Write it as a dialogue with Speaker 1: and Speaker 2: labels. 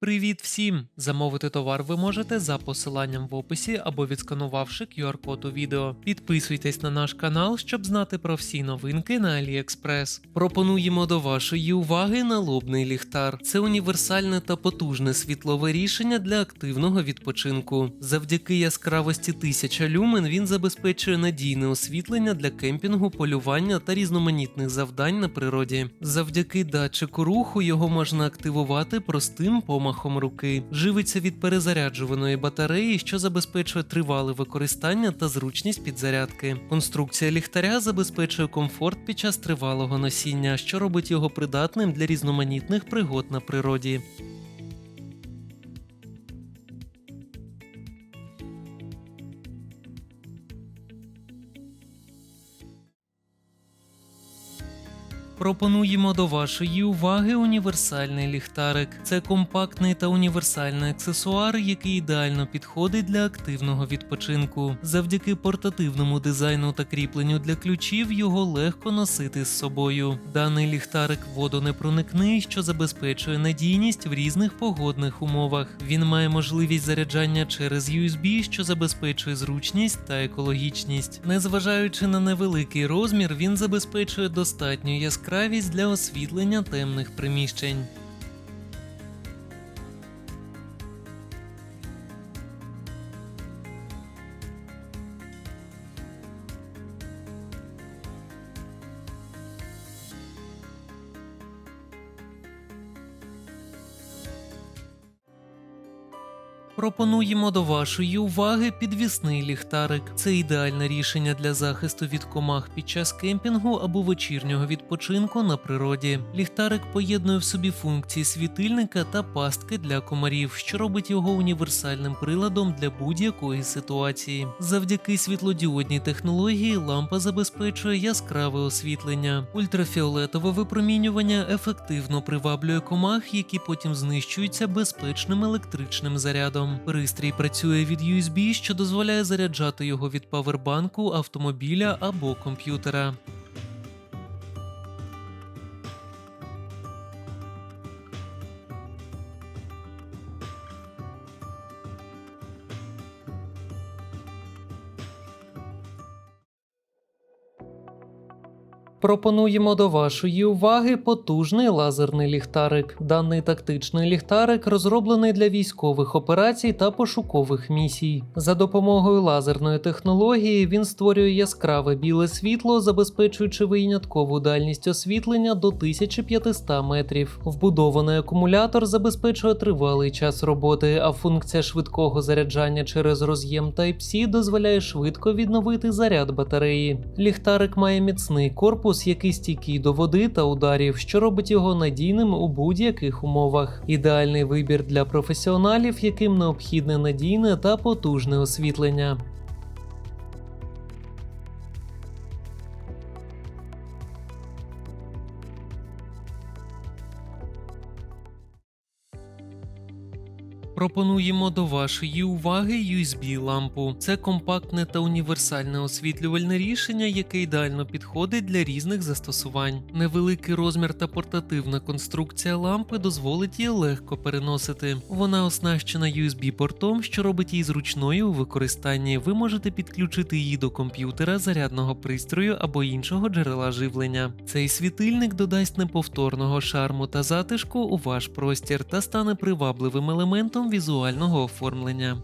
Speaker 1: Привіт всім! Замовити товар ви можете за посиланням в описі або відсканувавши QR-код у відео. Підписуйтесь на наш канал, щоб знати про всі новинки на AliExpress. Пропонуємо до вашої уваги налобний ліхтар. Це універсальне та потужне світлове рішення для активного відпочинку. Завдяки яскравості 1000 люмен він забезпечує надійне освітлення для кемпінгу, полювання та різноманітних завдань на природі. Завдяки датчику руху його можна активувати простим помахом руки. Живиться від перезаряджуваної батареї, що забезпечує тривале використання та зручність підзарядки. Конструкція ліхтаря забезпечує комфорт під час тривалого носіння, що робить його придатним для різноманітних пригод на природі. Пропонуємо до вашої уваги універсальний ліхтарик. Це компактний та універсальний аксесуар, який ідеально підходить для активного відпочинку. Завдяки портативному дизайну та кріпленню для ключів його легко носити з собою. Даний ліхтарик водонепроникний, що забезпечує надійність в різних погодних умовах. Він має можливість заряджання через USB, що забезпечує зручність та екологічність. Незважаючи на невеликий розмір, він забезпечує достатню яскравість для освітлення темних приміщень. Пропонуємо до вашої уваги підвісний ліхтарик. Це ідеальне рішення для захисту від комах під час кемпінгу або вечірнього відпочинку на природі. Ліхтарик поєднує в собі функції світильника та пастки для комарів, що робить його універсальним приладом для будь-якої ситуації. Завдяки світлодіодній технології лампа забезпечує яскраве освітлення. Ультрафіолетове випромінювання ефективно приваблює комах, які потім знищуються безпечним електричним зарядом. Пристрій працює від USB, що дозволяє заряджати його від павербанку, автомобіля або комп'ютера. Пропонуємо до вашої уваги потужний лазерний ліхтарик. Даний тактичний ліхтарик розроблений для військових операцій та пошукових місій. За допомогою лазерної технології він створює яскраве біле світло, забезпечуючи виняткову дальність освітлення до 1500 метрів. Вбудований акумулятор забезпечує тривалий час роботи, а функція швидкого заряджання через роз'єм Type-C дозволяє швидко відновити заряд батареї. Ліхтарик має міцний корпус, який стійкий до води та ударів, що робить його надійним у будь-яких умовах. Ідеальний вибір для професіоналів, яким необхідне надійне та потужне освітлення. Пропонуємо до вашої уваги USB-лампу. Це компактне та універсальне освітлювальне рішення, яке ідеально підходить для різних застосувань. Невеликий розмір та портативна конструкція лампи дозволить її легко переносити. Вона оснащена USB-портом, що робить її зручною у використанні. Ви можете підключити її до комп'ютера, зарядного пристрою або іншого джерела живлення. Цей світильник додасть неповторного шарму та затишку у ваш простір та стане привабливим елементом візуального оформлення.